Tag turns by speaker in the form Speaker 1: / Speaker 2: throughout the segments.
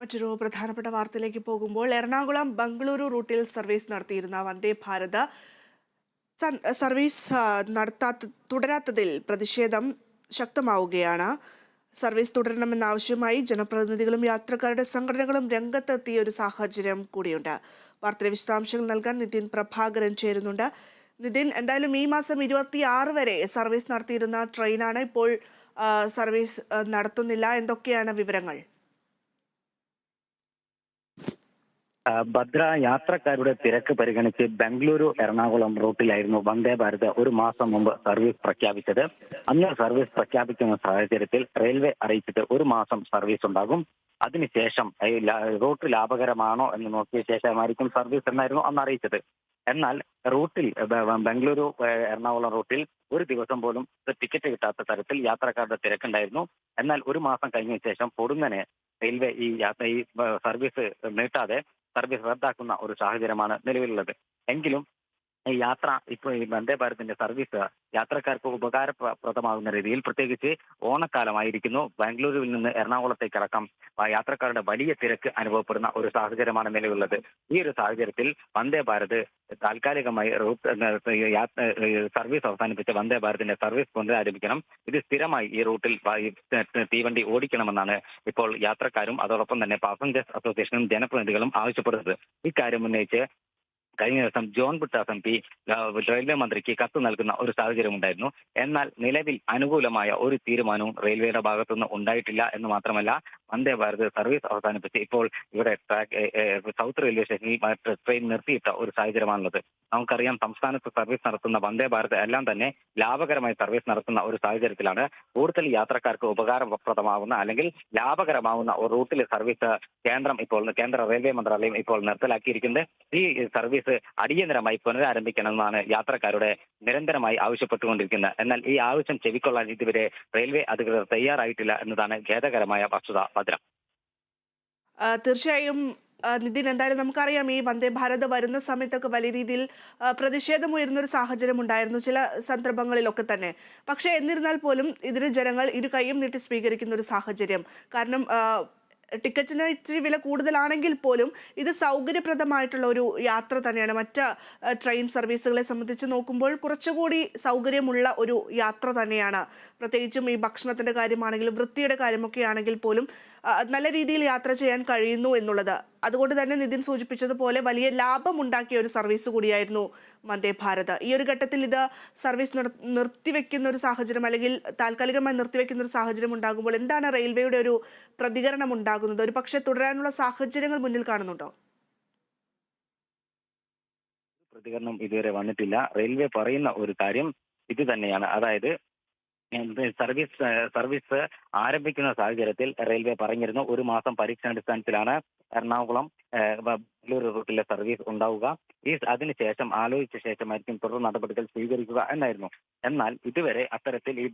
Speaker 1: മറ്റൊരു പ്രധാനപ്പെട്ട വാർത്തയിലേക്ക് പോകുമ്പോൾ എറണാകുളം ബംഗളൂരു റൂട്ടിൽ സർവീസ് നടത്തിയിരുന്ന വന്ദേ ഭാരത് സർവീസ് നടത്താത്ത തുടരാത്തതിൽ പ്രതിഷേധം ശക്തമാവുകയാണ്. സർവീസ് തുടരണമെന്നാവശ്യമായി ജനപ്രതിനിധികളും യാത്രക്കാരുടെ സംഘടനകളും രംഗത്തെത്തിയ ഒരു സാഹചര്യം കൂടിയുണ്ട്. വാർത്തയുടെ വിശദാംശങ്ങൾ നൽകാൻ നിതിൻ പ്രഭാകരൻ ചേരുന്നുണ്ട്. നിതിൻ എന്തായാലും ഈ മാസം ഇരുപത്തി ആറ് വരെ സർവീസ് നടത്തിയിരുന്ന ട്രെയിനാണ് ഇപ്പോൾ സർവീസ് നടത്തുന്നില്ല. എന്തൊക്കെയാണ് വിവരങ്ങൾ?
Speaker 2: ഭദ്ര യാത്രക്കാരുടെ തിരക്ക് പരിഗണിച്ച് ബംഗളൂരു എറണാകുളം റൂട്ടിലായിരുന്നു വന്ദേ ഭാരത് ഒരു മാസം മുമ്പ് സർവീസ് പ്രഖ്യാപിച്ചത്. അന്ന് സർവീസ് പ്രഖ്യാപിക്കുന്ന സാഹചര്യത്തിൽ റെയിൽവേ അറിയിച്ചത് ഒരു മാസം സർവീസ് ഉണ്ടാകും. അതിനുശേഷം റൂട്ട് ലാഭകരമാണോ എന്ന് നോക്കിയ ശേഷമായിരിക്കും സർവീസ് എന്നായിരുന്നു അന്ന് അറിയിച്ചത്. എന്നാൽ റൂട്ടിൽ ബംഗളൂരു എറണാകുളം റൂട്ടിൽ ഒരു ദിവസം പോലും ടിക്കറ്റ് കിട്ടാത്ത തരത്തിൽ യാത്രക്കാരുടെ തിരക്കുണ്ടായിരുന്നു. എന്നാൽ ഒരു മാസം കഴിഞ്ഞ ശേഷം പൊടുന്നനെ റെയിൽവേ ഈ യാത്ര ഈ സർവീസ് നീട്ടാതെ സർവീസ് റദ്ദാക്കുന്ന ഒരു സാഹചര്യമാണ് നിലവിലുള്ളത്. എങ്കിലും യാത്ര ഇപ്പോൾ ഈ വന്ദേ ഭാരതിന്റെ സർവീസ് യാത്രക്കാർക്ക് ഉപകാരപ്രദമാകുന്ന രീതിയിൽ പ്രത്യേകിച്ച് ഓണക്കാലമായിരിക്കുന്നു. ബാംഗ്ലൂരുവിൽ നിന്ന് എറണാകുളത്തേക്കടക്കം ആ യാത്രക്കാരുടെ വലിയ തിരക്ക് അനുഭവപ്പെടുന്ന ഒരു സാഹചര്യമാണ് നിലവിലുള്ളത്. ഈ ഒരു സാഹചര്യത്തിൽ വന്ദേ ഭാരത് താൽക്കാലികമായി സർവീസ് അവസാനിപ്പിച്ച വന്ദേ ഭാരതിന്റെ സർവീസ് പുനരാരംഭിക്കണം ഇത് സ്ഥിരമായി ഈ റൂട്ടിൽ തീവണ്ടി ഓടിക്കണമെന്നാണ് ഇപ്പോൾ യാത്രക്കാരും അതോടൊപ്പം തന്നെ പാസഞ്ചേഴ്സ് അസോസിയേഷനും ജനപ്രതിനിധികളും ആവശ്യപ്പെടുന്നത്. ഇക്കാര്യം ഉന്നയിച്ച് കഴിഞ്ഞ ദിവസം John Brittas M P railway മന്ത്രിക്ക് കത്ത് നൽകുന്ന ഒരു സാഹചര്യം ഉണ്ടായിരുന്നു. എന്നാൽ നിലവിൽ അനുകൂലമായ ഒരു തീരുമാനവും റെയിൽവേയുടെ ഭാഗത്തുനിന്ന് ഉണ്ടായിട്ടില്ല എന്ന് മാത്രമല്ല വന്ദേ ഭാരത് സർവീസ് അവസാനിപ്പിച്ച്. ഇപ്പോൾ ഇവിടെ ട്രാക്ക് സൗത്ത് റെയിൽവേ സ്റ്റേഷനിൽ മറ്റ് ട്രെയിൻ നിർത്തിയിട്ട ഒരു സാഹചര്യമാണുള്ളത്. നമുക്കറിയാം സംസ്ഥാനത്ത് സർവീസ് നടത്തുന്ന വന്ദേ ഭാരത് എല്ലാം തന്നെ ലാഭകരമായി സർവീസ് നടത്തുന്ന ഒരു സാഹചര്യത്തിലാണ്. കൂടുതൽ യാത്രക്കാർക്ക് ഉപകാരപ്രദമാവുന്ന അല്ലെങ്കിൽ ലാഭകരമാവുന്ന ഒരു റൂട്ടിൽ സർവീസ് കേന്ദ്രം ഇപ്പോൾ കേന്ദ്ര റെയിൽവേ മന്ത്രാലയം ഇപ്പോൾ നിർത്തലാക്കിയിരിക്കുന്നത്. ഈ സർവീസ് അടിയന്തരമായി പുനരാരംഭിക്കണമെന്നാണ് യാത്രക്കാരുടെ നിരന്തരമായി ആവശ്യപ്പെട്ടുകൊണ്ടിരിക്കുന്നത്. എന്നാൽ ഈ ആവശ്യം ചെവിക്കൊള്ളാൻ ഇതുവരെ റെയിൽവേ അധികൃതർ തയ്യാറായിട്ടില്ല എന്നതാണ് ഖേദകരമായ വസ്തുത.
Speaker 1: ആ, തീർച്ചയായും നിതിൻ എന്തായാലും നമുക്കറിയാം ഈ വന്ദേ ഭാരത് വരുന്ന സമയത്തൊക്കെ വലിയ രീതിയിൽ ആ, പ്രതിഷേധം ഉയരുന്ന ഒരു സാഹചര്യം ഉണ്ടായിരുന്നു ചില സന്ദർഭങ്ങളിലൊക്കെ തന്നെ. പക്ഷേ എന്നിരുന്നാൽ പോലും ഇതിന് ജനങ്ങൾ ഇരു കൈയും നീട്ടി സ്വീകരിക്കുന്ന ഒരു സാഹചര്യം. കാരണം ടിക്കറ്റിന് ഇച്ചിരി വില കൂടുതലാണെങ്കിൽ പോലും ഇത് സൗകര്യപ്രദമായിട്ടുള്ള ഒരു യാത്ര തന്നെയാണ്. മറ്റ് ട്രെയിൻ സർവീസുകളെ സംബന്ധിച്ച് നോക്കുമ്പോൾ കുറച്ചുകൂടി സൗകര്യമുള്ള ഒരു യാത്ര തന്നെയാണ്. പ്രത്യേകിച്ചും ഈ ഭക്ഷണത്തിന്റെ കാര്യമാണെങ്കിലും വൃത്തിയുടെ കാര്യമൊക്കെ ആണെങ്കിൽ പോലും നല്ല രീതിയിൽ യാത്ര ചെയ്യാൻ കഴിയുന്നു എന്നുള്ളത്. അതുകൊണ്ട് തന്നെ നിതിൻ സൂചിപ്പിച്ചതുപോലെ വലിയ ലാഭം ഉണ്ടാക്കിയ ഒരു സർവീസ് കൂടിയായിരുന്നു വന്ദേ ഭാരത്. ഈ ഒരു ഘട്ടത്തിൽ ഇത് സർവീസ് നിർ- നിർത്തിവെക്കുന്ന ഒരു സാഹചര്യം അല്ലെങ്കിൽ താൽക്കാലികമായി നിർത്തിവെക്കുന്ന ഒരു സാഹചര്യം ഉണ്ടാകുമ്പോൾ എന്താണ് റെയിൽവേയുടെ ഒരു പ്രതികരണം ഉണ്ടാകുന്നത്? ഒരു പക്ഷേ തുടരാനുള്ള സാഹചര്യങ്ങൾ മുന്നിൽ കാണുന്നുണ്ടോ?
Speaker 2: പ്രതികരണം ഇതുവരെ വന്നിട്ടില്ല. റെയിൽവേ പറയുന്ന ഒരു കാര്യം ഇത് തന്നെയാണ്. അതായത് സർവീസ് സർവീസ് ആരംഭിക്കുന്ന സാഹചര്യത്തിൽ റെയിൽവേ പറഞ്ഞിരുന്നു. ഒരു മാസം പരീക്ഷണാടിസ്ഥാനത്തിലാണ് എറണാകുളം ബംഗളൂരു റൂട്ടിലെ സർവീസ് ഉണ്ടാവുക. ഈ അതിനുശേഷം ആലോചിച്ച ശേഷമായിരിക്കും തുടർ നടപടികൾ സ്വീകരിക്കുക എന്നായിരുന്നു. എന്നാൽ ഇതുവരെ അത്തരത്തിൽ ഈ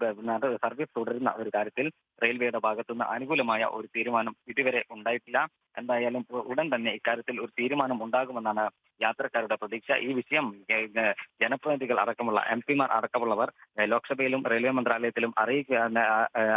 Speaker 2: സർവീസ് തുടരുന്ന ഒരു കാര്യത്തിൽ റെയിൽവേയുടെ ഭാഗത്തുനിന്ന് അനുകൂലമായ ഒരു തീരുമാനം ഇതുവരെ ഉണ്ടായിട്ടില്ല. എന്തായാലും ഉടൻ തന്നെ ഇക്കാര്യത്തിൽ ഒരു തീരുമാനം ഉണ്ടാകുമെന്നാണ് യാത്രക്കാരുടെ പ്രതീക്ഷ. ഈ വിഷയം ജനപ്രതിനിധികൾ അടക്കമുള്ള എം പിമാർ അടക്കമുള്ളവർ ലോക്സഭയിലും റെയിൽവേ മന്ത്രാലയത്തിലും അറിയിക്കാൻ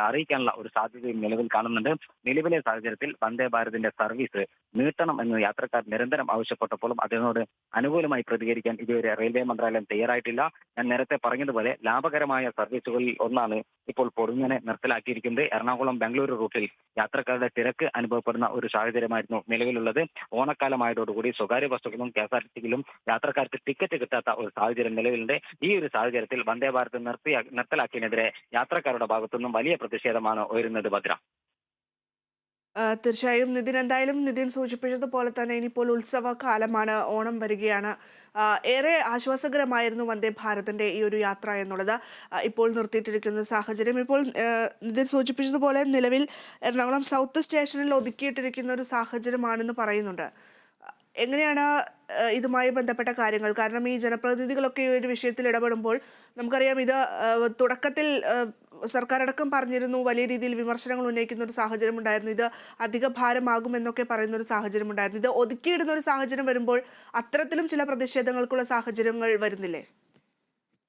Speaker 2: അറിയിക്കാനുള്ള ഒരു സാധ്യതയും നിലവിൽ കാണുന്നുണ്ട്. നിലവിലെ സാഹചര്യത്തിൽ വന്ദേ ഭാരതിന്റെ സർവീസ് നീട്ടണം എന്ന് യാത്രക്കാർ നിരന്തരം ആവശ്യപ്പെട്ടപ്പോഴും അതിനോട് അനുകൂലമായി പ്രതികരിക്കാൻ ഇതുവരെ റെയിൽവേ മന്ത്രാലയം തയ്യാറായിട്ടില്ല. ഞാൻ നേരത്തെ പറഞ്ഞതുപോലെ ലാഭകരമായ സർവീസുകളിൽ ഒന്നാണ് ഇപ്പോൾ പൊടുങ്ങനെ നിർത്തലാക്കിയിരിക്കുന്നത്. എറണാകുളം ബാംഗ്ലൂർ റൂട്ടിൽ യാത്രക്കാരുടെ തിരക്ക് അനുഭവപ്പെടുന്ന ഒരു സാഹചര്യമായിരുന്നു നിലവിലുള്ളത്. ഓണക്കാലമായതോടുകൂടി സ്വകാര്യ ബസ്സുകളിലും കെ എസ് ആർ ടി സിയിലും യാത്രക്കാർക്ക് ടിക്കറ്റ് കിട്ടാത്ത ഒരു സാഹചര്യം നിലവിലുണ്ട്. ഈ ഒരു സാഹചര്യത്തിൽ വന്ദേ ഭാരത് നിർത്തി നിർത്തലാക്കിയതിനെതിരെ യാത്രക്കാരുടെ ഭാഗത്തുനിന്നും വലിയ പ്രതിഷേധമാണ് ഉയരുന്നത് ഭദ്ര.
Speaker 1: തീർച്ചയായും നിതിൻ എന്തായാലും നിതിൻ സൂചിപ്പിച്ചതുപോലെ തന്നെ ഇനിയിപ്പോൾ ഉത്സവ കാലമാണ് ഓണം വരികയാണ്. ഏറെ ആശ്വാസകരമായിരുന്നു വന്ദേ ഭാരതിന്റെ ഈ ഒരു യാത്ര എന്നുള്ളത്. ഇപ്പോൾ നിർത്തിയിട്ടിരിക്കുന്ന സാഹചര്യം. ഇപ്പോൾ നിതിൻ സൂചിപ്പിച്ചതുപോലെ നിലവിൽ എറണാകുളം സൗത്ത് സ്റ്റേഷനിൽ ഒതുക്കിയിട്ടിരിക്കുന്ന ഒരു സാഹചര്യമാണെന്ന് പറയുന്നുണ്ട്. എങ്ങനെയാണ് ഇതുമായി ബന്ധപ്പെട്ട കാര്യങ്ങൾ? കാരണം ഈ ജനപ്രതിനിധികളൊക്കെ ഈ ഒരു വിഷയത്തിൽ ഇടപെടുമ്പോൾ നമുക്കറിയാം ഇത് തുടക്കത്തിൽ സർക്കാർ അടക്കം പറഞ്ഞിരുന്നു വലിയ രീതിയിൽ വിമർശനങ്ങൾ ഉന്നയിക്കുന്ന ഒരു സാഹചര്യം ഉണ്ടായിരുന്നു ഇത് അധിക ഭാരമാകും എന്നൊക്കെ പറയുന്ന ഒരു സാഹചര്യം ഉണ്ടായിരുന്നു ഇത് ഒതുക്കിയിടുന്ന ഒരു സാഹചര്യം വരുമ്പോൾ അത്തരത്തിലും ചില പ്രതിഷേധങ്ങൾക്കുള്ള സാഹചര്യങ്ങൾ വരുന്നില്ലേ?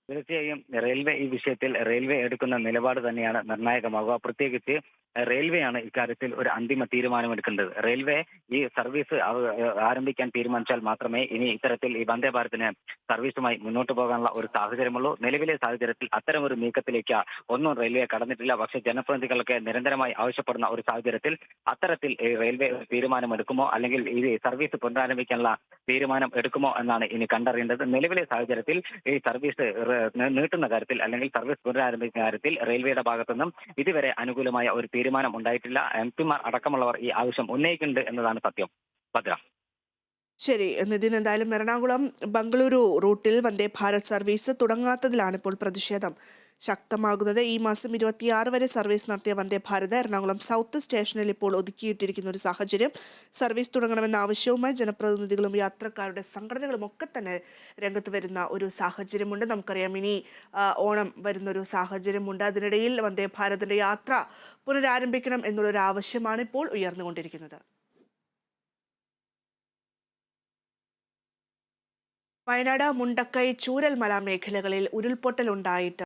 Speaker 2: തീർച്ചയായും റെയിൽവേ ഈ വിഷയത്തിൽ റെയിൽവേ എടുക്കുന്ന നിലപാട് തന്നെയാണ് നിർണായകമാകുക. പ്രത്യേകിച്ച് റെയിൽവേയാണ് ഇക്കാര്യത്തിൽ ഒരു അന്തിമ തീരുമാനമെടുക്കേണ്ടത്. റെയിൽവേ ഈ സർവീസ് ആരംഭിക്കാൻ തീരുമാനിച്ചാൽ മാത്രമേ ഇനി ഇത്തരത്തിൽ ഈ വന്ദേ ഭാരതിന് സർവീസുമായി മുന്നോട്ട് പോകാനുള്ള ഒരു സാഹചര്യമുള്ളൂ. നിലവിലെ സാഹചര്യത്തിൽ അത്തരം ഒരു നീക്കത്തിലേക്ക് ഒന്നും റെയിൽവേ കടന്നിട്ടില്ല. പക്ഷേ ജനപ്രതിനിധികളൊക്കെ നിരന്തരമായി ആവശ്യപ്പെടുന്ന ഒരു സാഹചര്യത്തിൽ അത്തരത്തിൽ റെയിൽവേ തീരുമാനമെടുക്കുമോ? അല്ലെങ്കിൽ ഈ സർവീസ് പുനരാരംഭിക്കാനുള്ള തീരുമാനം എടുക്കുമോ എന്നാണ് ഇനി കണ്ടറിയേണ്ടത്. നിലവിലെ സാഹചര്യത്തിൽ ഈ സർവീസ് നീട്ടുന്ന കാര്യത്തിൽ അല്ലെങ്കിൽ സർവീസ് പുനരാരംഭിക്കുന്ന കാര്യത്തിൽ റെയിൽവേയുടെ ഭാഗത്തുനിന്നും ഇതുവരെ അനുകൂലമായ ഒരു തീരുമാനം ഉണ്ടായിട്ടില്ല എം പിമാർ അടക്കമുള്ളവർ ഈ ആവശ്യം ഉന്നയിക്കുന്നുണ്ട് എന്നതാണ് സത്യം. ഭദ്ര.
Speaker 1: ശരി. നിതിൻ എന്തായാലും എറണാകുളം ബംഗളൂരു റൂട്ടിൽ വന്ദേ ഭാരത് സർവീസ് തുടങ്ങാത്തതിലാണ് ഇപ്പോൾ പ്രതിഷേധം. ശക്തമാകുന്നത്. ഈ മാസം ഇരുപത്തിയാറ് വരെ സർവീസ് നടത്തിയ വന്ദേ ഭാരത് എറണാകുളം സൗത്ത് സ്റ്റേഷനിൽ ഇപ്പോൾ ഒതുക്കിയിട്ടിരിക്കുന്ന ഒരു സാഹചര്യം. സർവീസ് തുടങ്ങണമെന്ന ആവശ്യവുമായി ജനപ്രതിനിധികളും യാത്രക്കാരുടെ സംഘടനകളും ഒക്കെ തന്നെ രംഗത്ത് വരുന്ന ഒരു സാഹചര്യമുണ്ട്. നമുക്കറിയാം ഇനി ഓണം വരുന്ന ഒരു സാഹചര്യമുണ്ട്. അതിനിടയിൽ വന്ദേ ഭാരതിന്റെ യാത്ര പുനരാരംഭിക്കണം എന്നുള്ളൊരു ആവശ്യമാണ് ഇപ്പോൾ ഉയർന്നുകൊണ്ടിരിക്കുന്നത്. വയനാട് മുണ്ടക്കൈ ചൂരൽമല മേഖലകളിൽ ഉരുൾപൊട്ടൽ ഉണ്ടായിട്ട്